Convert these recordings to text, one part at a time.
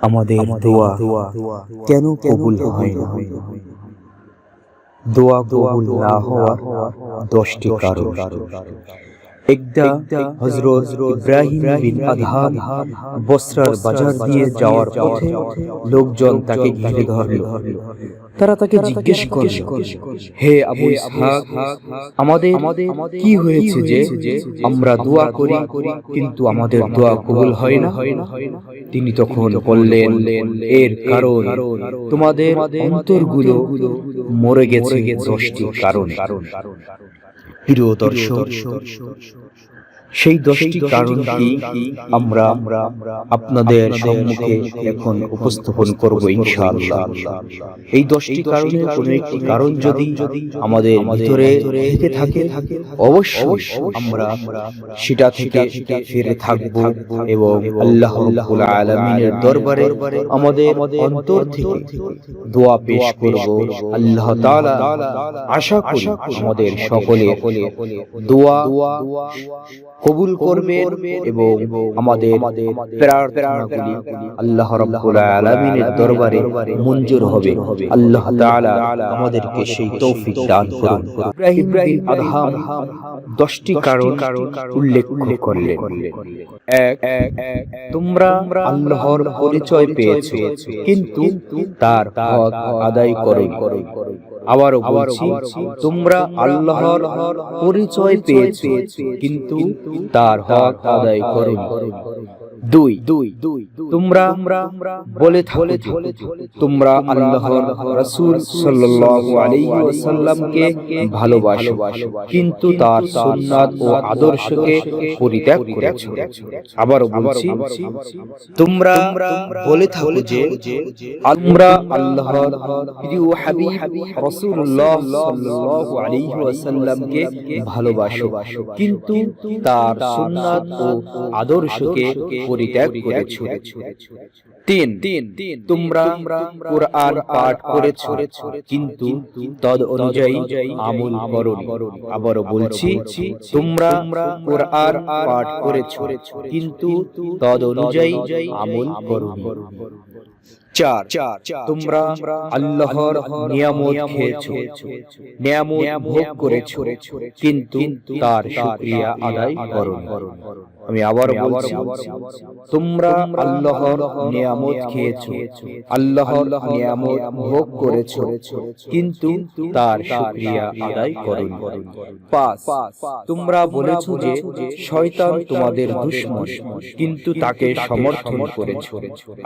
আমাদের দোয়া কেন কবুল হয় না? দোয়া কবুল না হওয়ার দশটি কারণ। একদা হজরত ইব্রাহিম বিন বসরার বাজার দিয়ে যাওয়ার পথে লোকজন তাকে ঘিরে ধরল। তারা তাকে জিজ্ঞেস করল, হে আবু ইসহাক, আমাদের কি হয়েছে যে আমরা দোয়া করি, কিন্তু আমাদের দোয়া কবুল হয় না? তিনি তখন বললেন, এর কারণ তোমাদের অন্তরগুলো মরে গেছে দশটি কারণ। প্রিয় দর্শক সেই দশটি কারণ কি আমরা আপনাদের সম্মুখে এখন উপস্থাপন করব ইনশাআল্লাহ। এই দশটি কারণের কোনো একটি কারণ যদি আমাদের ভিতরে থেকে থাকে, অবশ্যই আমরা সেটা থেকে ফিরে থাকব এবং আল্লাহ রাব্বুল আলামিনের দরবারে আমাদের অন্তর থেকে দোয়া পেশ করব। আল্লাহ তাআলা আশা করি আমাদের সকলে দোয়া, কবুল করবেন এবং আমাদের প্রার্থনাগুলি আল্লাহ রাব্বুল আলামিনের দরবারে মঞ্জুর হবে। আল্লাহ তাআলা আমাদেরকে সেই তৌফিক দান করুন। ইব্রাহিম বিন আদহাম 10টি কারণ উল্লেখ করলেন। এক, তোমরা আল্লাহর পরিচয় পেয়েছ, কিন্তু তার হক আদায় করো আবারও বলছি তোমরা আল্লাহর পরিচয় পেয়েছ কিন্তু তার হক আদায় করো দুই। দুই। দুই। তোমরা বলে থাকলে তোমরা আল্লাহর রাসূল সাল্লাল্লাহু আলাইহি ওয়াসাল্লামকে ভালোবাসো। কিন্তু তার সুন্নাত ও আদর্শকে পরিত্যাগ করেছ। আবারও বলছি তোমরা বলে থাকো যে আমরা আল্লাহর প্রিয় হাবিব রাসূলুল্লাহ সাল্লাল্লাহু আলাইহি ওয়াসাল্লামকে ভালোবাসো। কিন্তু তার সুন্নাত ও আদর্শকে পরিত্যাগ করেছ। তিন তোমরা কোরআন পাঠ করেছ। কিন্তু তদ অনুযায়ী আমল করনি আবারও বলছি তোমরা কোরআন পাঠ করেছ। কিন্তু তদ অনুযায়ী আমল করনি চার তোমরা আল্লাহর নিয়ামত খেয়েছো, নিয়ামত ভোগ করেছ, কিন্তু তার শুকরিয়া আদায় করো আমি আবার বলছি, তোমরা আল্লাহর নিয়ামত খেয়েছো, আল্লাহর নিয়ামত ভোগ করেছ, কিন্তু তার শুকরিয়া আদায় করো পাঁচ, তোমরা বলেছ যে শয়তান তোমাদের দুশ্মন, কিন্তু তাকে সমর্থন করেছ।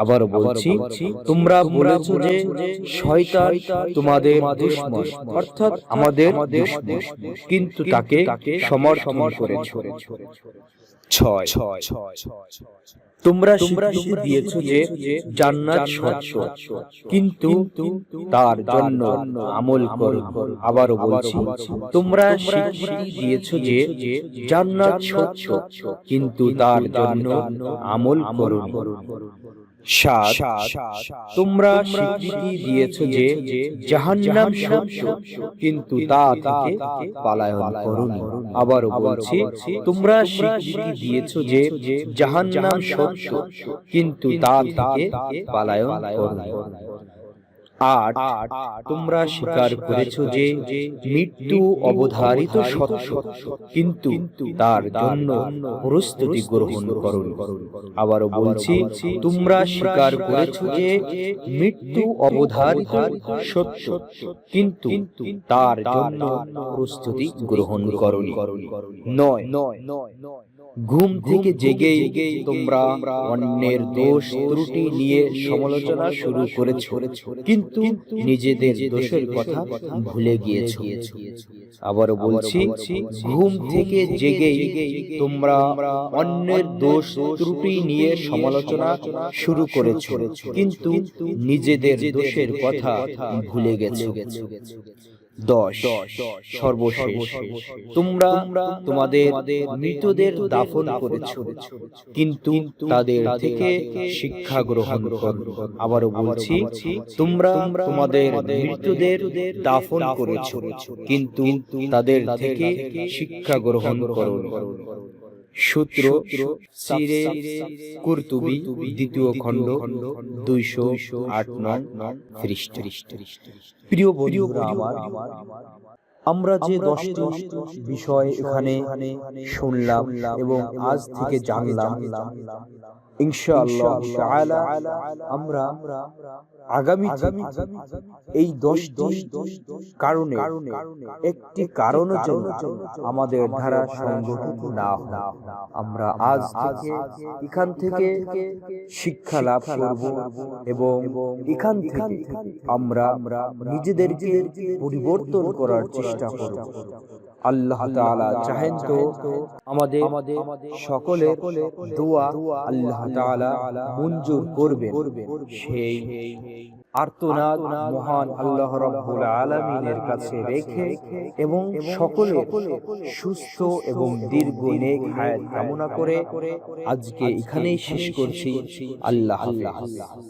আবার বলছি তোমরা বলেছ যে শয়তান তোমাদের দুশ্মন অর্থাৎ আমাদের দুশ্মন। কিন্তু তাকে সমর্থন করেছ। ছয় তোমরা স্বীকৃতি দিয়েছ যে জান্নাত সত্য। কিন্তু তার জন্য আমল করো। আবারও বলছি তোমরা স্বীকৃতি দিয়েছ যে জান্নাত সত্য। কিন্তু তার জন্য আমল করো সাত তোমরা স্বীকৃতি দিয়েছ যে জাহান্নাম সত্য কিন্তু তা থেকে পালায়ন করুন আবার বলছি তোমরা স্বীকৃতি দিয়েছ যে জাহান্নাম সত্য কিন্তু তা থেকে পালায়ন করুন আট তোমরা স্বীকার করেছ যে মৃত্যু অবধারিত সত্য কিন্তু তার জন্য প্রস্তুতি গ্রহণ করুন। আবারও বলছি তোমরা স্বীকার করেছ যে মৃত্যু অবধারিত সত্য কিন্তু তার জন্য প্রস্তুতি গ্রহণ করুন। নয়। ঘুম থেকে জেগে তোমরা অন্যের দোষ ত্রুটি নিয়ে সমালোচনা শুরু করেছ। কিন্তু নিজেদের দোষের কথা ভুলে গিয়েছ। আবারও বলছি ঘুম থেকে জেগে তোমরা অন্যের দোষ ত্রুটি নিয়ে সমালোচনা শুরু করেছ। কিন্তু নিজেদের দোষের কথা ভুলে গেছ। দশ। সর্বশেষ। তোমরা তোমাদের মৃতদের দাফন কিন্তু তাদের থেকে শিক্ষা গ্রহণ করো। আবারও বলছি, তোমরা তোমাদের মৃতদের দাফন কিন্তু তাদের থেকে শিক্ষা গ্রহণ করো। সূত্র সিরে কুরতুবি দ্বিতীয় খণ্ড দুইশো আট নয় খ্রিস্ট প্রিয় বন্ধুরা আমার আমরা যে দশটি বিষয় এখানে শুনলাম এবং আজ থেকে জানলাম। ইনশাআল্লাহ তাআলা আমরা আগামী এই দশটি কারণে একটি জন্য আমাদের ধারা সংগঠিত না হয় আমরা আজ থেকে এখান থেকে শিক্ষা লাভ করব এবং এখান থেকে আমরা নিজেদেরকে পরিবর্তন করার চেষ্টা করব। আল্লাহ তাআলা চাহেন তো আমাদের সকলের দোয়া আল্লাহ তাআলা মঞ্জুর করবেন। সেই আর্তনাদ মহান আল্লাহ রাব্বুল আলামিনের কাছে রেখে এবং সকলে সুস্থ এবং দীর্ঘ নেক হায়াত কামনা করে আজকে এখানেই শেষ করছি। আল্লাহ হাফেজ।